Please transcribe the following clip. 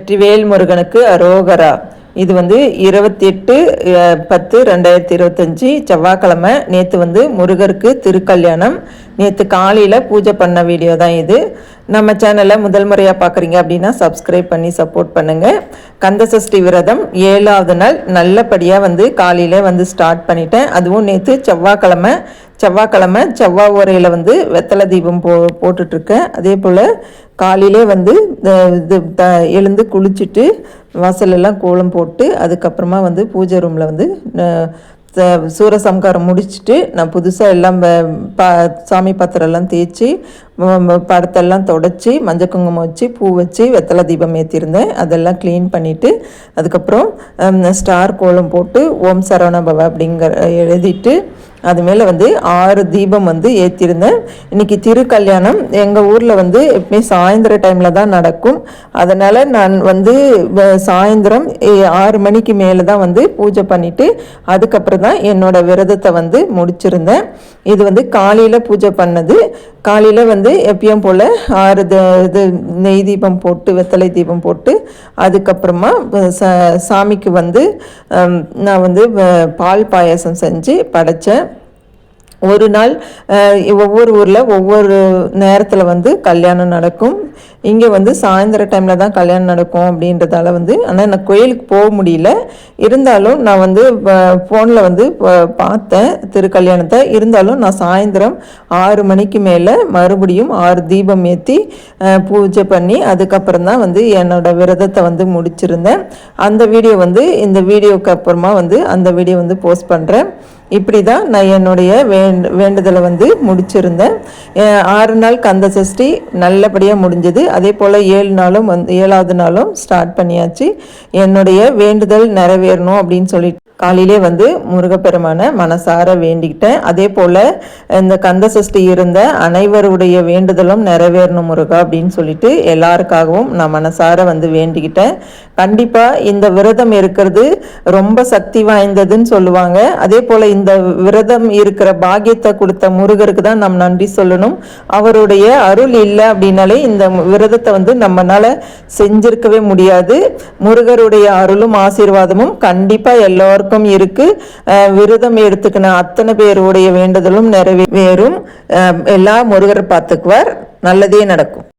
வெற்றிவேல் முருகனுக்கு அரோகரா. இது வந்து இருபத்தி எட்டு பத்து ரெண்டாயிரத்தி இருபத்தஞ்சி செவ்வாய்க்கிழமை நேற்று வந்து முருகருக்கு திருக்கல்யாணம். நேற்று காலையில் பூஜை பண்ண வீடியோ தான் இது. நம்ம சேனலை முதல் முறையாக பார்க்குறீங்க அப்படின்னா சப்ஸ்கிரைப் பண்ணி சப்போர்ட் பண்ணுங்கள் கந்தசஷ்டி விரதம் ஏழாவது நாள் நல்லபடியாக வந்து காலையில் வந்து ஸ்டார்ட் பண்ணிட்டேன். அதுவும் நேற்று செவ்வாய்க்கிழமை செவ்வாய்க்கிழமை செவ்வாய் உரையில் வந்து வெத்தலை தீபம் போ போட்டுட்ருக்கேன். அதே போல் காலையிலே வந்து இது த எழுந்து குளிச்சுட்டு வாசலெல்லாம் கோலம் போட்டு அதுக்கப்புறமா வந்து பூஜை ரூமில் வந்து சூரசம்காரம் முடிச்சுட்டு நான் புதுசாக எல்லாம் பா சாமி பாத்திரம்லாம் தேய்ச்சி படத்தெல்லாம் தொடச்சி மஞ்சள் குங்குமம் வச்சு பூ வச்சு வெத்தலை தீபம் ஏற்றிருந்தேன் அதெல்லாம் க்ளீன் பண்ணிவிட்டு அதுக்கப்புறம் ஸ்டார் கோலம் போட்டு ஓம் சரவணபவ அப்படிங்கிற எழுதிட்டு அது மேலே வந்து ஆறு தீபம் வந்து ஏற்றிருந்தேன் இன்றைக்கி திருக்கல்யாணம். எங்கள் ஊரில் வந்து எப்பவுமே சாயந்தர டைமில் தான் நடக்கும். அதனால் நான் வந்து சாயந்தரம் ஆறு மணிக்கு மேலே தான் வந்து பூஜை பண்ணிவிட்டு அதுக்கப்புறம் தான் என்னோடய விரதத்தை வந்து முடிச்சிருந்தேன். இது வந்து காலையில் பூஜை பண்ணது. காலையில் வந்து எப்பயும் போல் ஆறு இது நெய் தீபம் போட்டு வெத்தலை தீபம் போட்டு அதுக்கப்புறமா சாமிக்கு வந்து நான் வந்து பால் பாயசம் செஞ்சு படைத்தேன் ஒரு நாள் ஒவ்வொரு ஊரில் ஒவ்வொரு நேரத்தில் வந்து கல்யாணம் நடக்கும். இங்கே வந்து சாயந்தர டைமில் தான் கல்யாணம் நடக்கும் அப்படின்றதால வந்து ஆனால் நான் கோயிலுக்கு போக முடியல. இருந்தாலும் நான் வந்து ஃபோனில் வந்து பார்த்தேன் திருக்கல்யாணத்தை. இருந்தாலும் நான் சாயந்தரம் ஆறு மணிக்கு மேலே மறுபடியும் ஆறு தீபம் ஏற்றி பூஜை பண்ணி அதுக்கப்புறம் தான் வந்து என்னோடய விரதத்தை வந்து முடிச்சிருந்தேன். அந்த வீடியோ வந்து இந்த வீடியோக்கு அப்புறமா வந்து அந்த வீடியோ வந்து போஸ்ட் பண்ணுறேன் இப்படி தான் நான் என்னுடைய வேண்டு வேண்டுதலை வந்து முடிச்சிருந்தேன். ஆறு நாள் கந்த சஷ்டி நல்லபடியாக முடிஞ்சது. அதே போல் ஏழு நாளும் வந்து ஏழாவது நாளும் ஸ்டார்ட் பண்ணியாச்சு. என்னுடைய வேண்டுதல் நிறைவேறணும் அப்படின்னு சொல்லிட்டு காலையிலே வந்து முருகப்பெருமான மனசார வேண்டிக்கிட்டேன். அதே போல் இந்த கந்த சஷ்டி இருந்த அனைவருடைய வேண்டுதலும் நிறைவேறணும் முருகா அப்படின்னு சொல்லிட்டு எல்லாருக்காகவும் நான் மனசார வந்து வேண்டிக்கிட்டேன். கண்டிப்பாக இந்த விரதம் இருக்கிறது ரொம்ப சக்தி வாய்ந்ததுன்னு சொல்லுவாங்க. அதே போல் இந்த விரதம் இருக்கிற பாக்கியத்தை கொடுத்த முருகருக்கு தான் நம் நன்றி சொல்லணும். அவருடைய அருள் இல்லை அப்படின்னாலே இந்த விரதத்தை வந்து நம்மளால் செஞ்சிருக்கவே முடியாது. முருகருடைய அருளும் ஆசீர்வாதமும் கண்டிப்பாக எல்லோருக்கும் பழக்கம் இருக்கு. விரதம் எடுத்துக்கின அத்தனை பேருடைய வேண்டுதலும் நிறைவேறும் எல்லா முருகர் பார்த்துக்குவார். நல்லதே நடக்கும்.